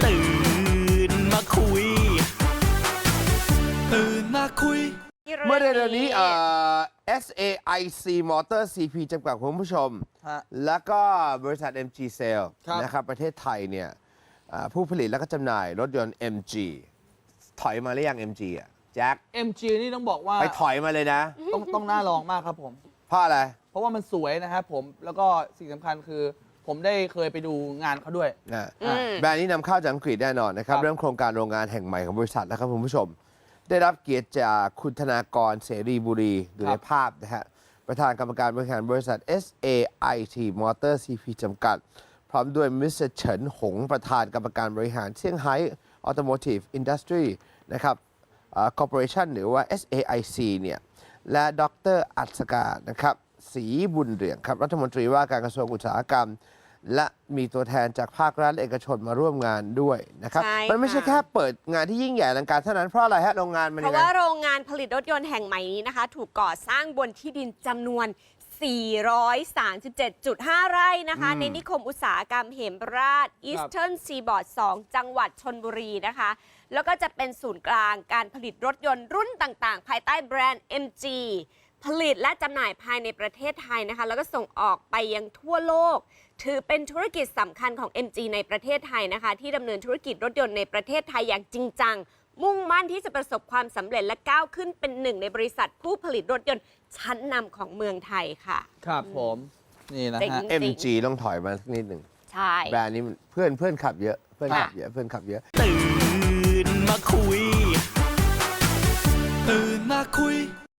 ตื่นมาคุย ตื่นมาคุย เมื่อเดือนนี้เอ่อ SAIC Motor CP จำกัดคุณผู้ชม ฮะแล้วก็บริษัท MG Sale ครับ นะครับประเทศไทยเนี่ยอ่าผู้ผลิตและก็จำหน่ายรถยนต์ MG ถอยมาหรือยัง MG อะแจ็ค MG นี่ต้องบอกว่าไปถอยมาเลยนะ ต้องต้องน่าลองมากครับผม เพราะอะไร เพราะว่ามันสวยนะครับผมแล้วก็สิ่งสำคัญคือ ผมได้เคยไปดูงานเขาด้วย นะอะแบรนด์นี้นำเข้าจากอังกฤษแน่นอนนะครับ ครับ เริ่มโครงการโรงงานแห่งใหม่ของบริษัทนะครับคุณผู้ชม ได้รับเกียรติจากคุณธนากรเสรีบุรีอยู่ในภาพนะฮะประธานกรรมการบริหารบริษัท SAIT Motor CP จำกัด พร้อมด้วยมิสเตอร์เฉินหง ประธานกรรมการบริหารเซี่ยงไฮ้ Automotive Industry นะครับคอร์ปอเรชันหรือว่า SAIC เนี่ยและดรอัศกานะครับ ศรีบุญเรืองครับรัฐมนตรีว่าการกระทรวงอุตสาหกรรม และมีตัวแทนจากภาครัฐและเอกชนมาร่วมงานด้วยนะครับใช่มันไม่ใช่ค่ะ แค่เปิดงานที่ยิ่งใหญ่อลังการเท่านั้นเพราะอะไรฮะโรงงานมันเพยังราะไง ว่าโรงงานผลิตรถยนต์แห่งใหม่นี้นะคะ ถูกก่อสร้างบนที่ดินจำนวน 437.5 ไร่นะคะ อืมในนิคมอุตสาหกรรมเหมราช Eastern Seaboard 2 จังหวัดชนบุรีนะคะ แล้วก็จะเป็นศูนย์กลางการผลิตรถยนต์รุ่นต่างๆ ภายใต้แบรนด์ MG ผลิตและจำหน่ายภายในประเทศไทยนะคะ แล้วก็ส่งออกไปยังทั่วโลก ถือเป็นธุรกิจสำคัญของ MG ในประเทศไทยนะคะ ที่ดำเนินธุรกิจรถยนต์ในประเทศไทยอย่างจริงจัง มุ่งมั่นที่จะประสบความสำเร็จและก้าวขึ้นเป็นหนึ่งในบริษัทผู้ผลิตรถยนต์ชั้นนำของเมืองไทยค่ะ ครับผม นี่นะเจ๋ง ฮะ จริง MG ต้องถอยมาสักนิดหนึ่งใช่ แบรนด์นี้มันเพื่อนเพื่อนขับเยอะ เพื่อนขับค่ะเยอะเพื่อนขับเยอะ ตื่นมาคุยตื่นมาคุย